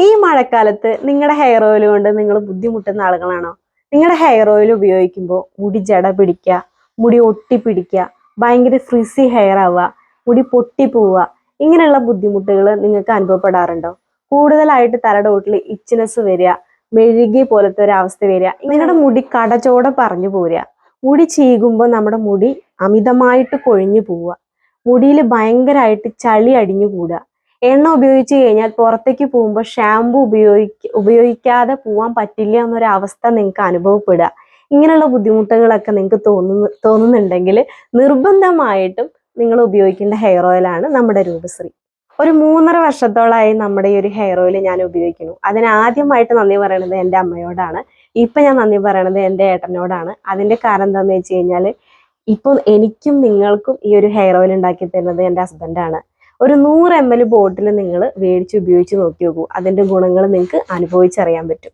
ഈ മഴക്കാലത്ത് നിങ്ങളുടെ ഹെയർ ഓയിൽ കൊണ്ട് നിങ്ങൾ ബുദ്ധിമുട്ടുന്ന ആളുകളാണോ? നിങ്ങളുടെ ഹെയർ ഓയിൽ ഉപയോഗിക്കുമ്പോൾ മുടി ജട പിടിക്കുക മുടി ഒട്ടി പിടിക്കുക ഭയങ്കര ഫ്രിസി ഹെയർ ആവുക മുടി പൊട്ടി പോവുക ഇങ്ങനെയുള്ള ബുദ്ധിമുട്ടുകൾ നിങ്ങൾക്ക് അനുഭവപ്പെടാറുണ്ടോ? കൂടുതലായിട്ട് തലയുടെ വീട്ടിൽ ഇച്ചിനെസ് വരിക മെഴുകി പോലത്തെ ഒരു അവസ്ഥ വരിക നിങ്ങളുടെ മുടി കടചോടെ പറഞ്ഞു പോരുക മുടി ചീകുമ്പോൾ നമ്മുടെ മുടി അമിതമായിട്ട് കൊഴിഞ്ഞു പോവുക മുടിയിൽ ഭയങ്കരമായിട്ട് ചളി അടിഞ്ഞു കൂടുക എണ്ണ ഉപയോഗിച്ച് കഴിഞ്ഞാൽ പുറത്തേക്ക് പോകുമ്പോൾ ഷാമ്പു ഉപയോഗിക്ക ഉപയോഗിക്കാതെ പോവാൻ പറ്റില്ല എന്നൊരു അവസ്ഥ നിങ്ങൾക്ക് അനുഭവപ്പെടുക. ഇങ്ങനെയുള്ള ബുദ്ധിമുട്ടുകളൊക്കെ നിങ്ങൾക്ക് തോന്നുന്നു തോന്നുന്നുണ്ടെങ്കിൽ നിർബന്ധമായിട്ടും നിങ്ങൾ ഉപയോഗിക്കേണ്ട ഹെയർ ഓയിലാണ് നമ്മുടെ രൂപശ്രീ. ഒരു മൂന്നര വർഷത്തോളമായി നമ്മുടെ ഈ ഒരു ഹെയർ ഓയിൽ ഞാൻ ഉപയോഗിക്കുന്നു. അതിന് ആദ്യമായിട്ട് നന്ദി പറയണത് എന്റെ അമ്മയോടാണ്. ഇപ്പം ഞാൻ നന്ദി പറയണത് എന്റെ ഏട്ടനോടാണ്. അതിന്റെ കാരണം എന്താണെന്ന് വെച്ച് കഴിഞ്ഞാൽ ഇപ്പം എനിക്കും നിങ്ങൾക്കും ഈ ഒരു ഹെയർ ഓയിൽ ഉണ്ടാക്കി തരുന്നത് എന്റെ ഹസ്ബൻഡാണ് ഒരു നൂറ് എം എൽ ബോട്ടിൽ നിങ്ങൾ മേടിച്ച് ഉപയോഗിച്ച് നോക്കി നോക്കൂ. അതിന്റെ ഗുണങ്ങൾ നിങ്ങൾക്ക് അനുഭവിച്ചറിയാൻ പറ്റും.